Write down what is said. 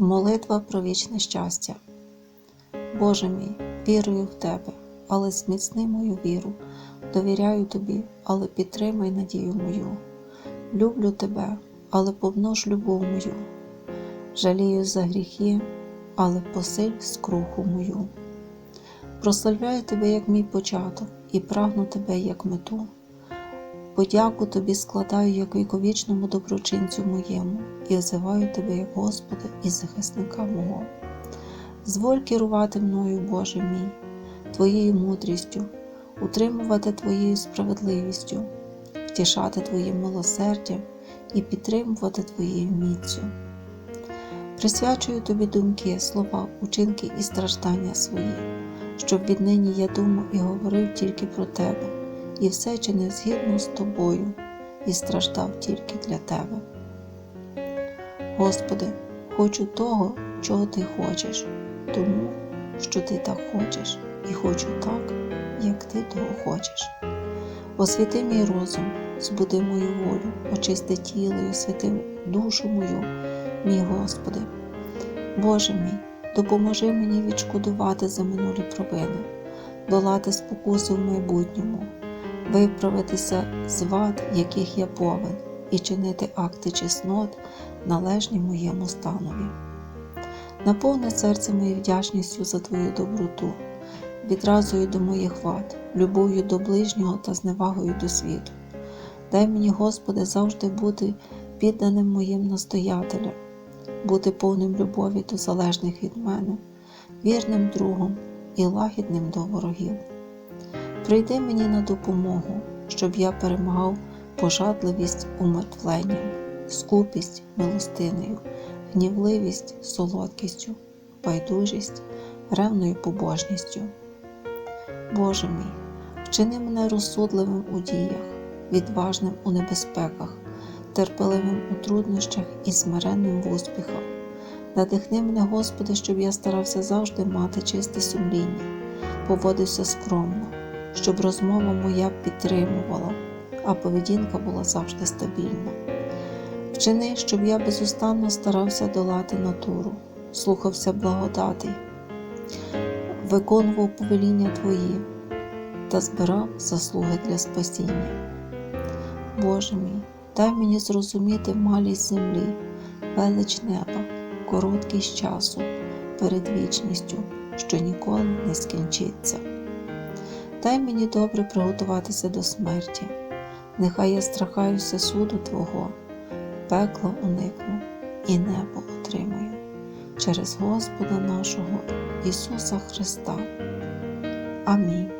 Молитва про вічне щастя. Боже мій, вірую в Тебе, але зміцни мою віру, довіряю Тобі, але підтримай надію мою. Люблю Тебе, але помнож любов мою. Жалію за гріхи, але посиль скруху мою. Прославляю Тебе як мій початок і прагну Тебе як мету. Подяку Тобі складаю як віковічному доброчинцю моєму і взиваю Тебе як Господа і захисника мого. Зволь керувати мною, Боже мій, Твоєю мудрістю, утримувати Твоєю справедливістю, втішати Твоїм милосердям і підтримувати Твоєю міцю. Присвячую Тобі думки, слова, учинки і страждання свої, щоб віднині я думав і говорив тільки про Тебе і все чинив згідно з тобою, і страждав тільки для тебе. Господи, хочу того, чого Ти хочеш, тому що Ти так хочеш, і хочу так, як Ти того хочеш. Освіти мій розум, збуди мою волю, очисти тіло і освяти душу мою, мій Господи. Боже мій, допоможи мені відшкодувати за минулі провини, долати спокуси в майбутньому виправитися з вад, яких я повен, і чинити акти чеснот, належні моєму станові. Наповни серце моє вдячністю за Твою доброту, відразою до моїх вад, любов'ю до ближнього та зневагою до світу. Дай мені, Господи, завжди бути підданим моїм настоятелям, бути повним любові до залежних від мене, вірним другом і лагідним до ворогів. Прийди мені на допомогу, щоб я перемагав пожадливість умертвленням, скупість милостинею, гнівливість солодкістю, байдужість, ревною побожністю. Боже мій, вчини мене розсудливим у діях, відважним у небезпеках, терпеливим у труднощах і смиренним в успіхах. Надихни мене, Господи, щоб я старався завжди мати чисте сумління, поводився скромно щоб розмова моя підтримувала, а поведінка була завжди стабільна. Вчини, щоб я безустанно старався долати натуру, слухався благодати, виконував повеління Твої та збирав заслуги для спасіння. Боже мій, дай мені зрозуміти малість землі, велич неба, короткість часу перед вічністю, що ніколи не скінчиться. Дай мені добре приготуватися до смерті, нехай я страхаюся суду Твого, пекло уникну і небо отримаю через Господа нашого Ісуса Христа. Амінь.